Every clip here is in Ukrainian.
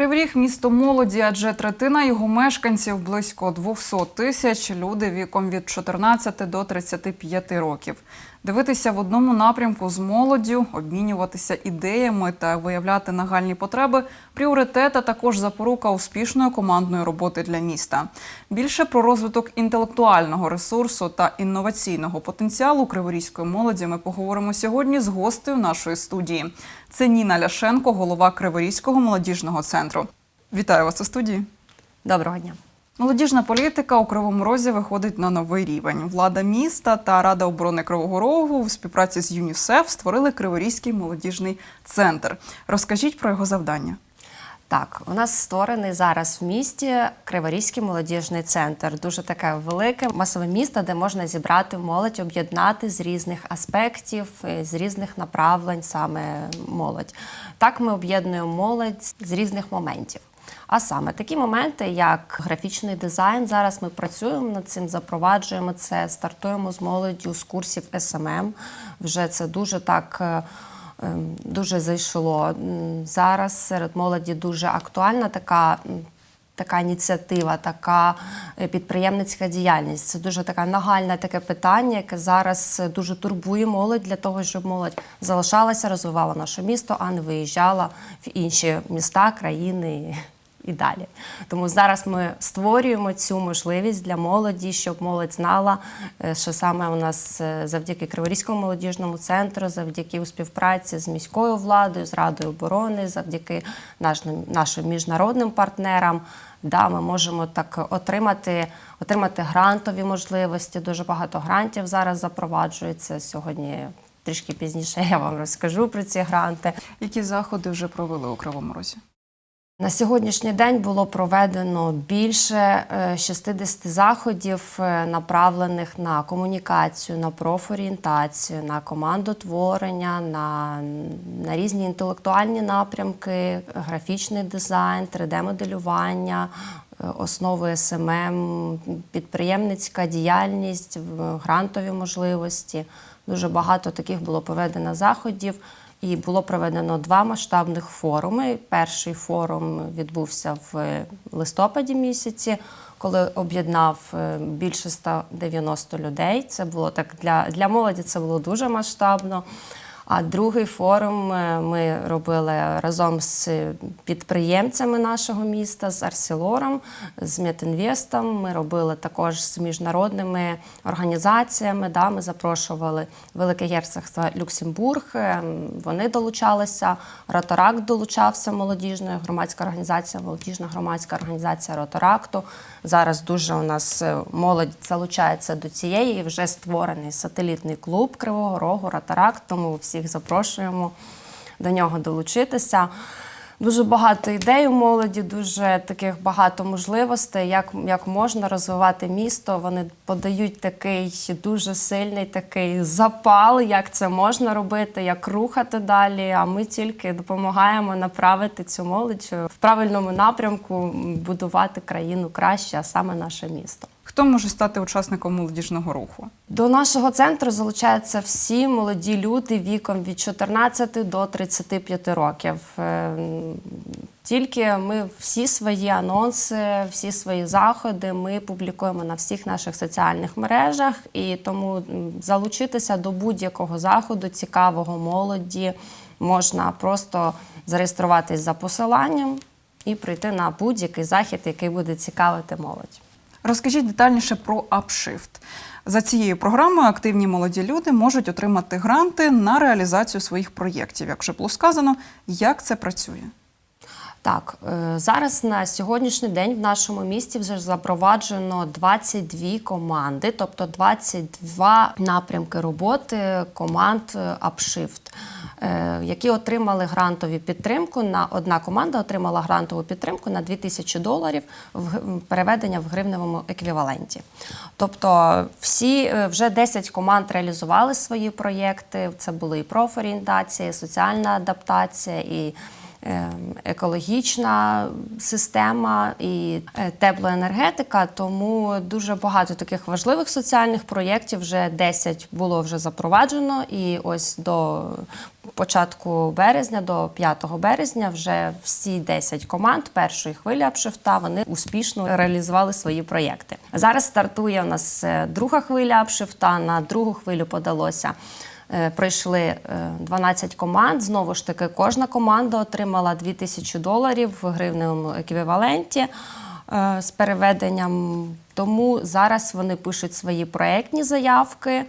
Кривий місто молоді, адже третина його мешканців близько 200 тисяч люди віком від 14 до 35 років. Дивитися в одному напрямку з молоддю, обмінюватися ідеями та виявляти нагальні потреби пріоритет, а також запорука успішної командної роботи для міста. Більше про розвиток інтелектуального ресурсу та інноваційного потенціалу криворізької молоді ми поговоримо сьогодні з гостею нашої студії. Це Ніна Ляшенко, голова Криворізького молодіжного центру. Вітаю вас у студії. Доброго дня. Молодіжна політика у Кривому Розі виходить на новий рівень. Влада міста та Рада оборони Кривого Рогу в співпраці з ЮНІСЕФ створили Криворізький молодіжний центр. Розкажіть про його завдання. Так, у нас створений зараз в місті Криворізький молодіжний центр. Дуже таке велике масове місто, де можна зібрати молодь, об'єднати з різних аспектів, е, з різних направлень саме молодь. Так ми об'єднуємо молодь з різних моментів. А саме такі моменти, як графічний дизайн. Зараз ми працюємо над цим, запроваджуємо це, стартуємо з молоддю з курсів СММ. Вже це дуже так. е, ем, Дуже зайшло. Зараз серед молоді дуже актуальна така. Така ініціатива, така е, підприємницька діяльність. Це дуже така нагальне таке питання, яке зараз е, дуже турбує молодь для того, щоб молодь залишалася, розвивала наше місто, а не виїжджала в інші міста, країни і далі. Тому зараз ми створюємо цю можливість для молоді, щоб молодь знала, е, що саме у нас е, завдяки Криворізькому молодіжному центру, завдяки у співпраці з міською владою, з Радою оборони, завдяки нашим, нашим міжнародним партнерам. Да, ми можемо так отримати, отримати грантові можливості. Дуже багато грантів зараз запроваджується сьогодні. Трішки пізніше я вам розкажу про ці гранти. Які заходи вже провели у Кривому Розі? На сьогоднішній день було проведено більше е, 60 заходів, е, направлених на комунікацію, на профорієнтацію, на командотворення, на, на різні інтелектуальні напрямки, графічний дизайн, 3D-моделювання, е, основи СММ, підприємницька діяльність, грантові можливості. Дуже багато таких було проведено заходів. І було проведено два масштабних форуми. Перший форум відбувся в листопаді місяці, коли об'єднав е, більше 190 людей. Це було так для, для молоді. Це було дуже масштабно. А другий форум е, ми робили разом з підприємцями нашого міста, з Арселором, з Метінвестом. Ми робили також з міжнародними організаціями. Да, ми запрошували Велике Герцогство Люксембург. е, Вони долучалися. Роторак долучався молодіжна громадська організація, молодіжна громадська організація Роторакту. Зараз дуже у нас е, молодь залучається до цієї. Вже створений сателітний клуб Кривого Рогу Ратарак. тому всіх запрошуємо до нього долучитися. Дуже багато ідей у молоді, дуже таких багато можливостей, як, як можна розвивати місто. Вони подають такий дуже сильний такий запал, як це можна робити, як рухати далі. А ми тільки допомагаємо направити цю молодь в правильному напрямку, будувати країну краще, а саме наше місто. Хто може стати учасником молодіжного руху? До нашого центру залучаються всі молоді люди віком від 14 до 35 років. Е, Тільки ми всі свої анонси, всі свої заходи ми публікуємо на всіх наших соціальних мережах, і тому залучитися до будь-якого заходу цікавого молоді можна просто зареєструватись за посиланням і прийти на будь-який захід, який буде цікавити молодь. Розкажіть детальніше про апшифт. За цією програмою активні молоді люди можуть отримати гранти на реалізацію своїх проєктів. Як вже було сказано, як це працює? Так, е, зараз на сьогоднішній день в нашому місті вже запроваджено 22 команди, тобто 22 напрямки роботи команд е, Upshift, які отримали грантові підтримку. На одна команда отримала грантову підтримку на 2000 доларів в переведення в гривневому еквіваленті. Тобто, всі е, вже 10 команд реалізували свої проєкти. Це були і профорієнтація, і соціальна адаптація, і е, екологічна система і е, теплоенергетика. Тому дуже багато таких важливих соціальних проєктів вже 10 було вже запроваджено. І ось до початку березня до 5 березня вже всі 10 команд першої хвилі апшифта вони успішно реалізували свої проєкти. Зараз стартує у нас е, друга хвиля апшифта. На другу хвилю подалося. Е, Пройшли е, 12 команд. Знову ж таки, кожна команда отримала 2000 доларів в гривневому еквіваленті е, з переведенням. Тому зараз вони пишуть свої проектні заявки.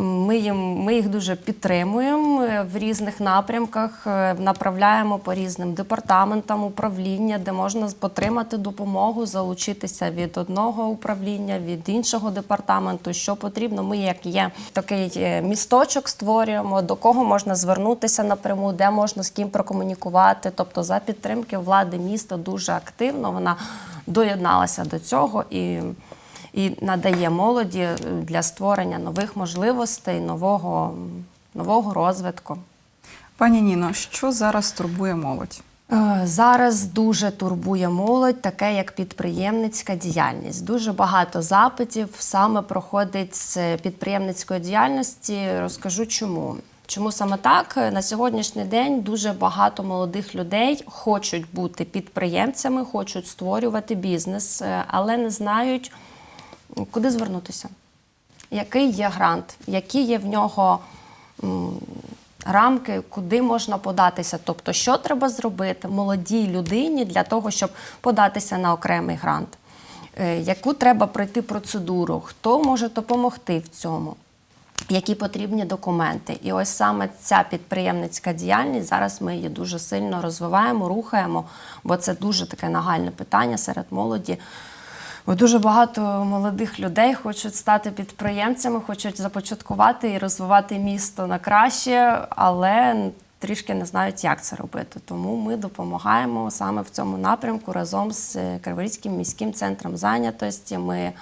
Ми, їм, ми їх дуже підтримуємо е, в різних напрямках, е, направляємо по різним департаментам управління, де можна отримати допомогу, залучитися від одного управління, від іншого департаменту. Що потрібно. Ми, як є такий е, місточок, створюємо, до кого можна звернутися напряму, де можна з ким прокомунікувати. Тобто, за підтримки влади міста дуже активно вона доєдналася до цього і і надає молоді е, для створення нових можливостей, нового, нового розвитку. Пані Ніно, що зараз турбує молодь? Е, Зараз дуже турбує молодь, таке як підприємницька діяльність. Дуже багато запитів саме проходить з підприємницької діяльності. Розкажу чому. Чому саме так? На сьогоднішній день дуже багато молодих людей хочуть бути підприємцями, хочуть створювати бізнес, е, але не знають, куди звернутися, який є грант, які є в нього рамки, куди можна податися. Тобто, що треба зробити молодій людині для того, щоб податися на окремий грант, Е, яку треба пройти процедуру, хто може допомогти в цьому. Які потрібні документи, і ось саме ця підприємницька діяльність зараз ми її дуже сильно розвиваємо, рухаємо, бо це дуже таке нагальне питання серед молоді. Бо дуже багато молодих людей хочуть стати підприємцями, хочуть започаткувати і розвивати місто на краще, але трішки не знають, як це робити. Тому ми допомагаємо саме в цьому напрямку разом з Криворізьким міським центром зайнятості. Ми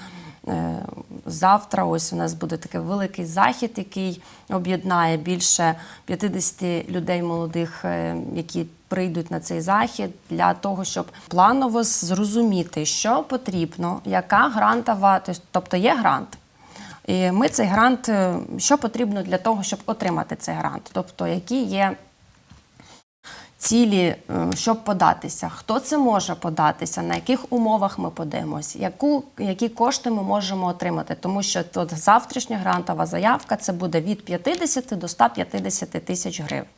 завтра ось у нас буде такий великий захід, який об'єднає більше 50 людей молодих, е, які прийдуть на цей захід для того, щоб планово зрозуміти, що потрібно, яка грантова, тобто є грант. І ми цей грант, е, що потрібно для того, щоб отримати цей грант, тобто які є цілі, е, щоб податися, хто це може податися, на яких умовах ми подаємось, яку, які кошти ми можемо отримати. Тому що тут завтрашня грантова заявка це буде від 50 до 150 тисяч гривень.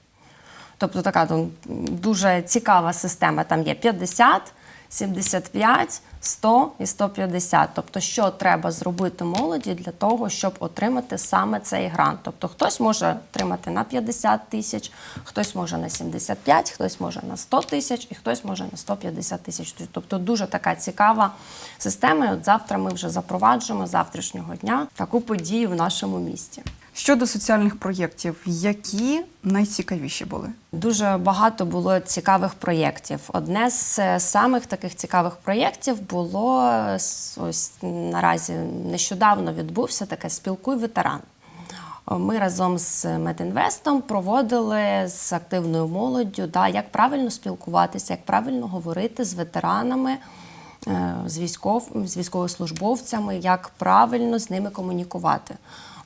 Тобто така ну, дуже цікава система. Там є 50, 75, 100 і 150. Тобто, що треба зробити молоді для того, щоб отримати саме цей грант. Тобто, хтось може отримати на 50 тисяч, хтось може на 75, хтось може на 100 тисяч і хтось може на 150 тисяч. Тобто, дуже така цікава система. І от завтра ми вже запроваджуємо завтрашнього дня таку подію в нашому місті. Щодо соціальних проєктів, які найцікавіші були? Дуже багато було цікавих проєктів. Одне з е, самих таких цікавих проєктів було ось наразі нещодавно відбувся таке спілкуй ветеран. Ми разом з Медінвестом проводили з активною молоддю, да, як правильно спілкуватися, як правильно говорити з ветеранами, е, з, військов, з військовослужбовцями, як правильно з ними комунікувати.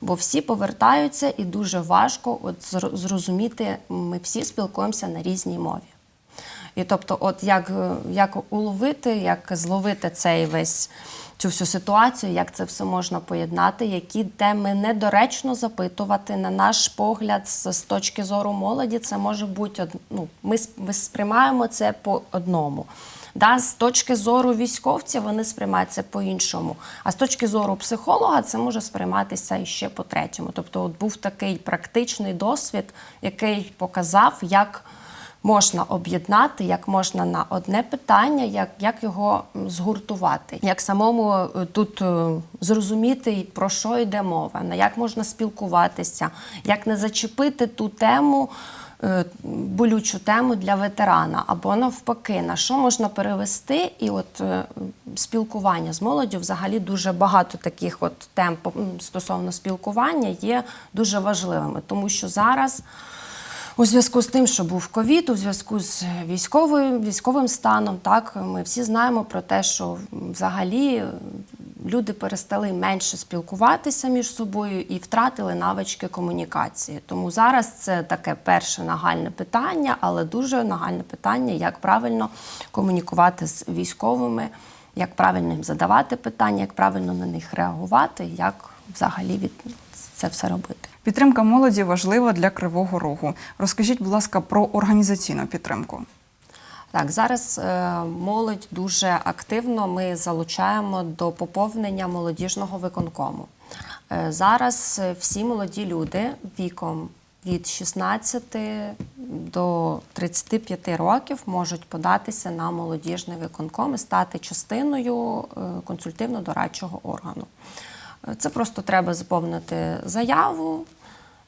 Бо всі повертаються і дуже важко от зрозуміти, ми всі спілкуємося на різній мові. І тобто, от як, як уловити, як зловити цей весь цю всю ситуацію, як це все можна поєднати, які теми недоречно запитувати, на наш погляд, з, з точки зору молоді, це може бути ну, ми, ми сприймаємо це по одному. Да, з точки зору військовців вони сприймають це по-іншому. А з точки зору психолога це може сприйматися іще по-третьому. Тобто, от був такий практичний досвід, який показав, як можна об'єднати, як можна на одне питання, як, як його згуртувати, як самому е, тут е, зрозуміти, про що йде мова, на як можна спілкуватися, як не зачепити ту тему. Е, Болючу тему для ветерана, або навпаки, на що можна перевести, і от е, спілкування з молоддю взагалі дуже багато таких от тем стосовно спілкування є дуже важливими, тому що зараз у зв'язку з тим, що був ковід, у зв'язку з військовою військовим станом, так ми всі знаємо про те, що взагалі люди перестали менше спілкуватися між собою і втратили навички комунікації. Тому зараз це таке перше нагальне питання, але дуже нагальне питання, як правильно комунікувати з військовими, як правильно їм задавати питання, як правильно на них реагувати, як взагалі від це все робити. Підтримка молоді важлива для Кривого Рогу. Розкажіть, будь ласка, про організаційну підтримку. Так, зараз е, молодь дуже активно ми залучаємо до поповнення молодіжного виконкому. Е, зараз е, всі молоді люди віком від 16 до 35 років можуть податися на молодіжний виконком і стати частиною консультивно-дорадчого органу. Це просто треба заповнити заяву.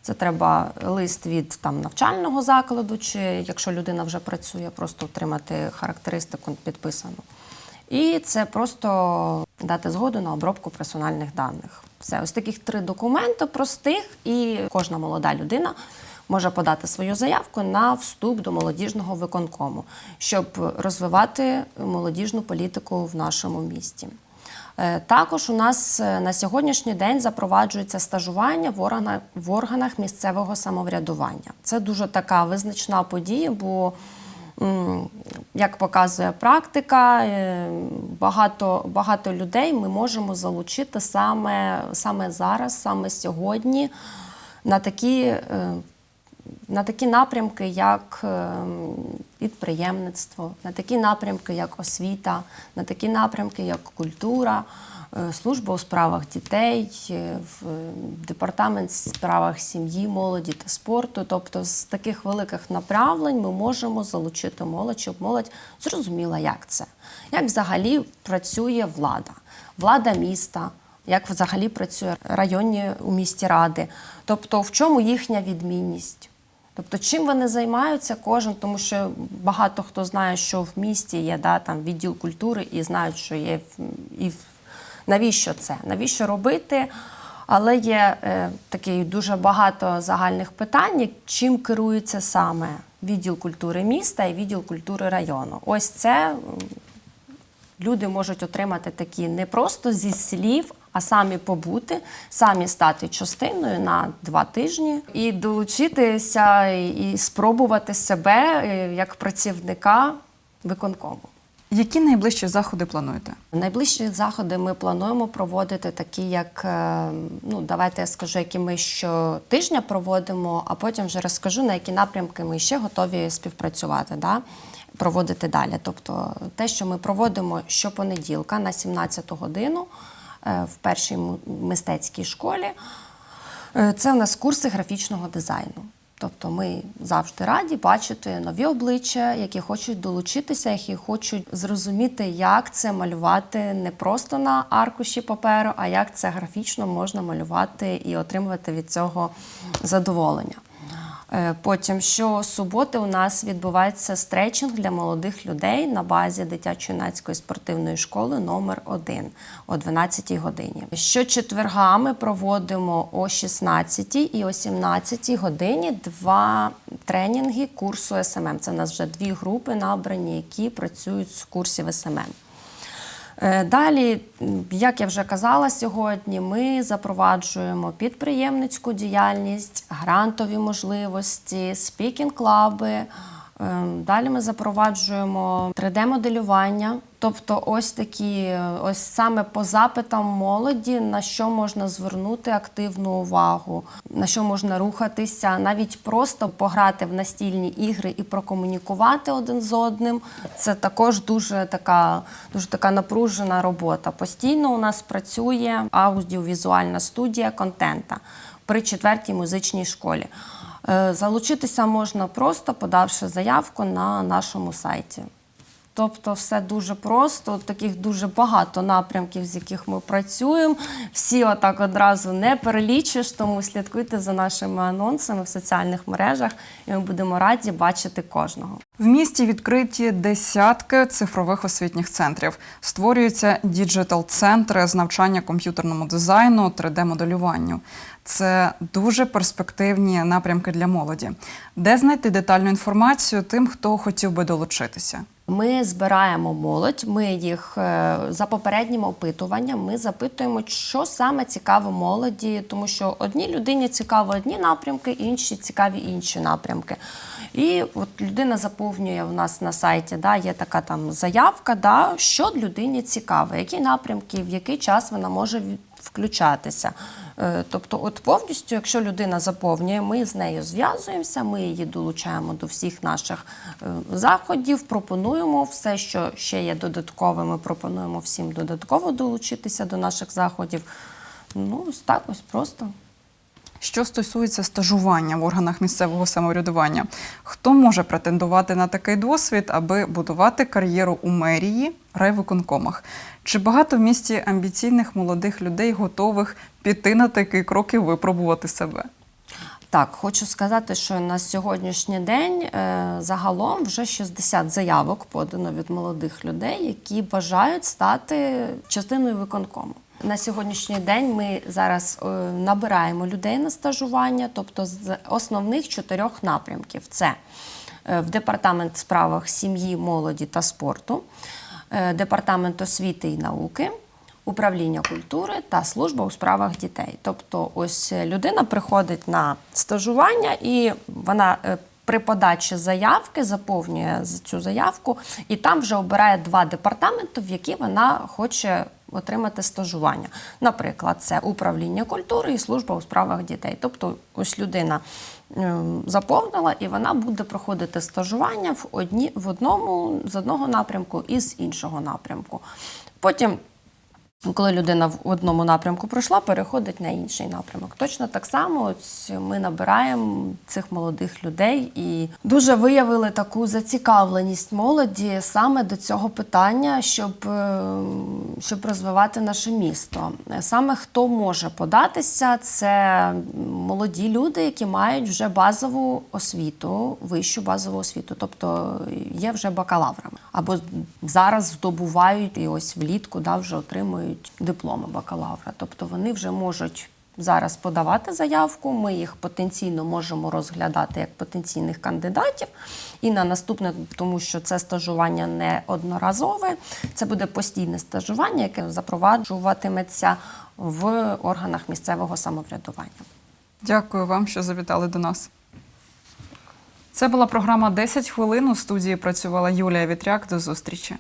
Це треба лист від там навчального закладу, чи якщо людина вже працює, просто отримати характеристику підписану. І це просто дати згоду на обробку персональних даних. Все, ось таких три документи простих, і кожна молода людина може подати свою заявку на вступ до молодіжного виконкому, щоб розвивати молодіжну політику в нашому місті. Е, Також у нас е, на сьогоднішній день запроваджується стажування в органах, місцевого самоврядування. Це дуже така визначна подія, бо, як показує практика, е, багато, багато людей ми можемо залучити саме, саме зараз, саме сьогодні на такі. На такі напрямки, як е, підприємництво, на такі напрямки, як освіта, на такі напрямки, як культура, е, служба у справах дітей, е, в департамент з справах сім'ї, молоді та спорту. Тобто з таких великих направлень ми можемо залучити молодь, щоб молодь зрозуміла, як це, як взагалі працює влада, влада міста як взагалі працює районні у місті ради, тобто в чому їхня відмінність. Тобто, чим вони займаються, кожен, тому що багато хто знає, що в місті є да, там, відділ культури і знають, що є і навіщо це, навіщо робити. Але є е, такі дуже багато загальних питань, чим керується саме відділ культури міста і відділ культури району. Ось це люди можуть отримати такі не просто зі слів, а самі побути, самі стати частиною на два тижні і долучитися і, спробувати себе е, як працівника виконкому. Які найближчі заходи плануєте? Найближчі заходи ми плануємо проводити такі, як е, ну давайте я скажу, які ми щотижня проводимо, а потім вже розкажу на які напрямки ми ще готові співпрацювати. Да? Проводити далі. Тобто те, що ми проводимо щопонеділка на 17 годину в першій мистецькій школі, Е, Це у нас курси графічного дизайну. Тобто ми завжди раді бачити нові обличчя, які хочуть долучитися, які хочуть зрозуміти, як це малювати не просто на аркуші паперу, а як це графічно можна малювати і отримувати від цього задоволення. Е, Потім щосуботи у нас відбувається стретчинг для молодих людей на базі дитячо-юнацької спортивної школи номер 1 о 12 годині. Щочетверга ми проводимо о 16 і о 17 годині два тренінги курсу СММ. Це у нас вже дві групи набрані, які працюють з курсів СММ. Е, Далі, як я вже казала сьогодні, ми запроваджуємо підприємницьку діяльність, грантові можливості, спікінг-клаби. Е, Далі ми запроваджуємо 3D-моделювання. Тобто, ось такі, ось саме по запитам молоді, на що можна звернути активну увагу, на що можна рухатися, навіть просто пограти в настільні ігри і прокомунікувати один з одним. Це також дуже така, дуже така напружена робота. Постійно у нас працює аудіовізуальна студія контента при четвертій музичній школі. Е, Залучитися можна просто подавши заявку на нашому сайті. Тобто все дуже просто, таких дуже багато напрямків, з яких ми працюємо. Всі отак одразу не перелічиш, тому слідкуйте за нашими анонсами в соціальних мережах, і ми будемо раді бачити кожного. В місті відкриті десятки цифрових освітніх центрів. Створюються діджитал-центри з навчання комп'ютерному дизайну, 3D-моделюванню. Це дуже перспективні напрямки для молоді. Де знайти детальну інформацію тим, хто хотів би долучитися? Ми збираємо молодь. Ми їх е, за попереднім опитуванням. Ми запитуємо, що саме цікаво молоді, тому що одній людині цікаво одні напрямки, інші цікаві інші напрямки. І от людина заповнює в нас на сайті, да, є така там заявка, да, що людині цікаво, які напрямки, в який час вона може включатися. Е, Тобто, от повністю, якщо людина заповнює, ми з нею зв'язуємося, ми її долучаємо до всіх наших е, заходів, пропонуємо все, що ще є додаткове, ми пропонуємо всім додатково долучитися до наших заходів. Ну, так ось просто. Що стосується стажування в органах місцевого самоврядування, хто може претендувати на такий досвід, аби будувати кар'єру у мерії, райвиконкомах? Чи багато в місті амбіційних молодих людей готових піти на такий крок і випробувати себе? Так, хочу сказати, що на сьогоднішній день е, загалом вже 60 заявок подано від молодих людей, які бажають стати частиною виконкому. На сьогоднішній день ми зараз е, набираємо людей на стажування, тобто з основних чотирьох напрямків: це е, в департамент справах сім'ї, молоді та спорту, е, департамент освіти і науки управління культури та служба у справах дітей. Тобто, ось людина приходить на стажування і вона. При подачі заявки заповнює цю заявку, і там вже обирає два департаменти, в які вона хоче отримати стажування. Наприклад, це управління культури і служба у справах дітей. Тобто, ось людина ем, заповнила, і вона буде проходити стажування в одні в одному з одного напрямку і з іншого напрямку. Потім коли людина в одному напрямку пройшла, переходить на інший напрямок. Точно так само ось ми набираємо цих молодих людей і дуже виявили таку зацікавленість молоді саме до цього питання, щоб, е, щоб розвивати наше місто. Саме хто може податися, це молоді люди, які мають вже базову освіту, вищу базову освіту, тобто є вже бакалаврами. Або зараз здобувають і ось влітку да, вже отримують дипломи бакалавра. Тобто вони вже можуть зараз подавати заявку. Ми їх потенційно можемо розглядати як потенційних кандидатів. І на наступне, тому що це стажування не одноразове, це буде постійне стажування, яке запроваджуватиметься в органах місцевого самоврядування. Дякую вам, що завітали до нас. Це була програма «10 хвилин. У студії працювала Юлія Вітряк. До зустрічі.